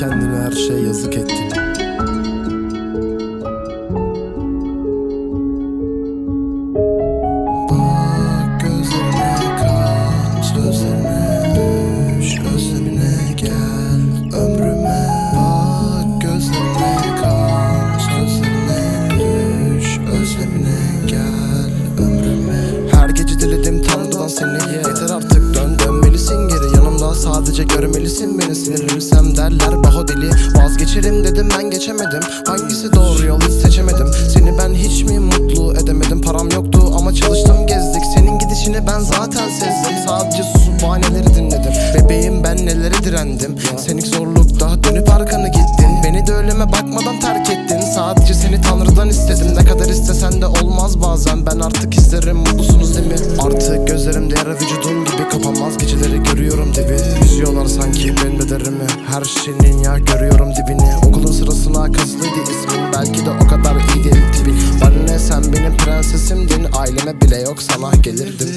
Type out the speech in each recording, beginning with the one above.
kendine her şey yazık ettin. Bak gözlerime kan Sözlerime düş Özlemine gel Ömrüme. Bak gözlerime kan Sözlerime düş Özlemine gel Ömrüme. Her gece diledim tanrıdan seni ye. Görmelisin beni sinirlensem derler. Baho deli vazgeçerim dedim ben geçemedim. Hangisi doğru yol hiç seçemedim. Seni ben hiç mi mutlu edemedim? Param yoktu ama çalıştım gezdik. Senin gidişini ben zaten sezdim. Sadece susup bahaneleri dinledim. Bebeğim ben nelere direndim? Senin zorlukta dönüp arkanı gittin. Beni de ölüme bakmadan terk ettin. Sadece seni tanrıdan istedim. Ne kadar istesen de olmaz bazen. Ben artık isterim mi? Artık gözlerimde yara vücudum gibi Kapanmaz geceleri görüyorum dibi. Yüzüyorlar sanki benim bedenimi. Her şeyin ya görüyorum dibini. Okulun sırasına kazılıydı ismin. Belki de o kadar iyi değil tipin Bana ne sen benim prensesimdin. Aileme bile yok sana gelirdim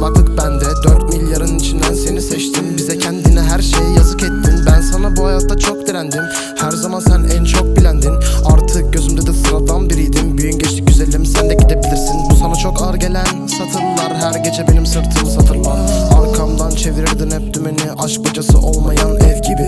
batık bende. 4 milyarın içinden seni seçtim. Bize kendine her şeyi yazık ettin. Ben sana bu hayatta çok direndim. Her zaman sen en çok bilendin. Artık gözümde de sıradan biriydim. Büyün geçti güzelim sen de gidebilirsin. Bu sana çok ağır gelen satırlar. Her gece benim sırtım satırlar. Arkamdan çevirirdin hep dümeni. Aşk bacası olmayan ev gibi.